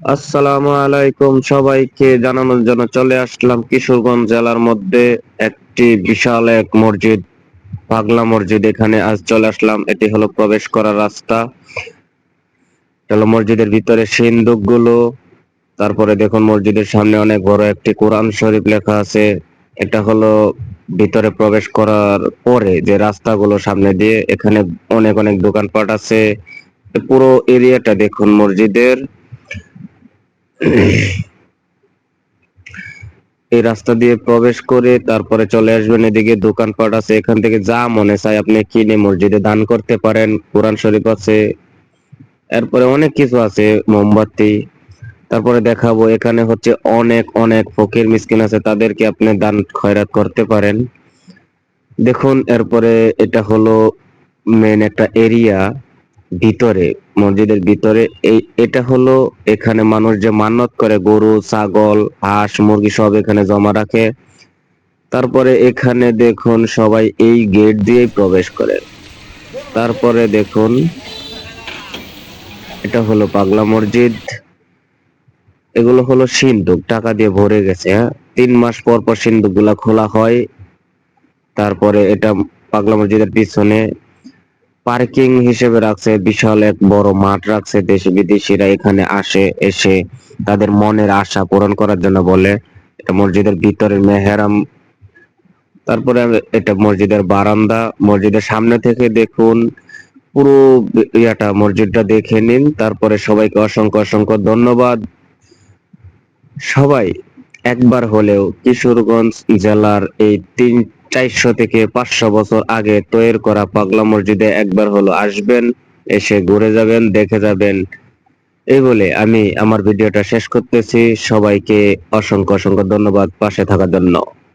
আসসালামু আলাইকুম। সবাইকে জানানোর জন্য চলে আসলাম কিশোরগঞ্জ জেলার মধ্যে একটি বিশাল এক মসজিদ, পাগলা মসজিদ। এখানে আজ চলে আসলাম। এটি হলো প্রবেশ করার রাস্তা। হলো মসজিদের ভিতরে সিন্দুকগুলো তারপরে দেখুন মসজিদের সামনে অনেক বড় একটি কোরআন শরীফ লেখা আছে। এটা হলো ভিতরে প্রবেশ করার পরে যে রাস্তাগুলো সামনে দিয়ে এখানে অনেক অনেক দোকানপাট আছে। পুরো এরিয়াটা দেখুন মসজিদের। এই রাস্তা দিয়ে প্রবেশ করে তারপরে চলে আসবেন এদিকে, দোকানপাট আছে, এখান থেকে যা মনে চায় আপনি কিনে মসজিদে দান করতে পারেন, কোরআন শরীফ আছে, এরপরে অনেক কিছু আছে, মোমবাতি, তারপরে দেখাবো এখানে হচ্ছে অনেক অনেক ফকির মিসকিন আছে, তাদেরকে আপনি দান খয়রাত করতে পারেন। দেখুন, এরপরে এটা হলো মেন একটা এরিয়া ভিতরে, মসজিদের ভিতরে, এই, এটা হলো এখানে মানুষ যে মান্নত করে, গরু, ছাগল, হাঁস, মুরগি সব এখানে জমা রাখে। তারপরে এখানে দেখুন সবাই এই গেট দিয়েই প্রবেশ করে। তারপরে দেখুন, এটা হলো পাগলা মসজিদ। এগুলো হলো সিন্দুক, টাকা দিয়ে ভরে গেছে হ্যাঁ? তিন মাস পর পর সিন্দুকগুলা খোলা হয়। তারপরে এটা পাগলা মসজিদের পিছনে পার্কিং হিসেবে রাখছে, বিশাল এক বড় মাঠ রাখছে দেশি বিদেশিরা এখানে আসে, এসে তাদের মনের আশা পূরণ করার জন্য বলে। এটা মসজিদের ভিতরের মেহেরাম। তারপরে এটা মসজিদের বারান্দা। মসজিদের সামনে থেকে দেখুন, পুরো ইয়াটা মসজিদটা দেখে নিন। তারপরে সবাইকে অসংখ্য অসংখ্য ধন্যবাদ। সবাই একবার হলেও কিশোরগঞ্জ জেলার এই তিন চারশো থেকে পাঁচশো বছর আগে তৈরি করা পাগলা মসজিদে একবার হলো আসবেন, এসে ঘুরে যাবেন, দেখে যাবেন। এই বলে আমি আমার ভিডিওটা শেষ করতেছি। সবাইকে অসংখ্য অসংখ্য ধন্যবাদ পাশে থাকার জন্য।